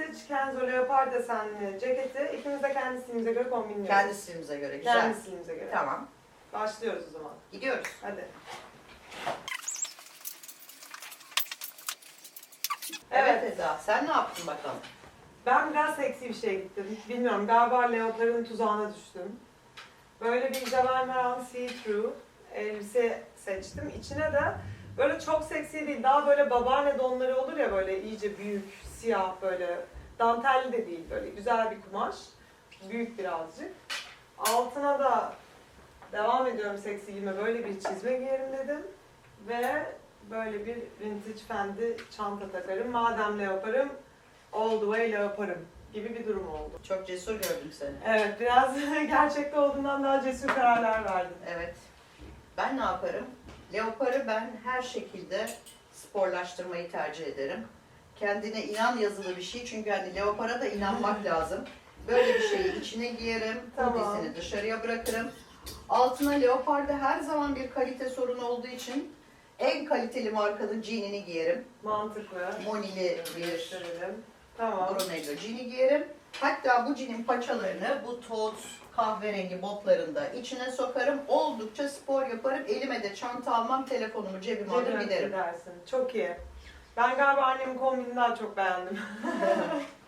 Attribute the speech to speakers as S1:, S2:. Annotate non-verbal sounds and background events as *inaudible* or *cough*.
S1: vintage Kenzo leopar desenli ceketi ikimiz de kendi stilimize göre kombinliyoruz.
S2: Kendi stilimize göre güzel.
S1: Kendi stilimize göre.
S2: Tamam.
S1: Başlıyoruz o zaman.
S2: Gidiyoruz.
S1: Hadi.
S2: Evet.
S1: Evet.
S2: Eda sen ne yaptın bakalım?
S1: Ben biraz seksi bir şey gittim. Bilmiyorum galiba leoparın tuzağına düştüm. Böyle bir Isabel Marant see-through elbise seçtim. İçine de böyle çok seksi değil, daha böyle babaanne donları olur ya böyle iyice büyük, siyah böyle dantelli de değil böyle güzel bir kumaş. Büyük birazcık. Altına da devam ediyorum seksi giyime böyle bir çizme giyerim dedim. Ve böyle bir vintage Fendi çanta takarım. Madem leoparım, all the way leoparım gibi bir durum oldu.
S2: Çok cesur gördüm seni.
S1: Evet, biraz *laughs* gerçekte olduğundan daha cesur kararlar verdim.
S2: Evet. Ben ne yaparım? Leoparı ben her şekilde sporlaştırmayı tercih ederim. Kendine inan yazılı bir şey çünkü hani leopara da inanmak lazım. Böyle bir şeyi içine giyerim,
S1: Tamam.
S2: dışarıya bırakırım. Altına leoparda her zaman bir kalite sorunu olduğu için en kaliteli markanın jeanini giyerim.
S1: Mantıklı.
S2: Monili bir.
S1: Tamam.
S2: Brunello jean'i giyerim. Hatta bu jean'in paçalarını bu toz kahverengi botlarında içine sokarım. Oldukça spor yaparım. Elime de çanta almam, telefonumu cebime alır giderim.
S1: gidersin. Çok iyi. Ben galiba annemin kombinini daha çok beğendim. *laughs*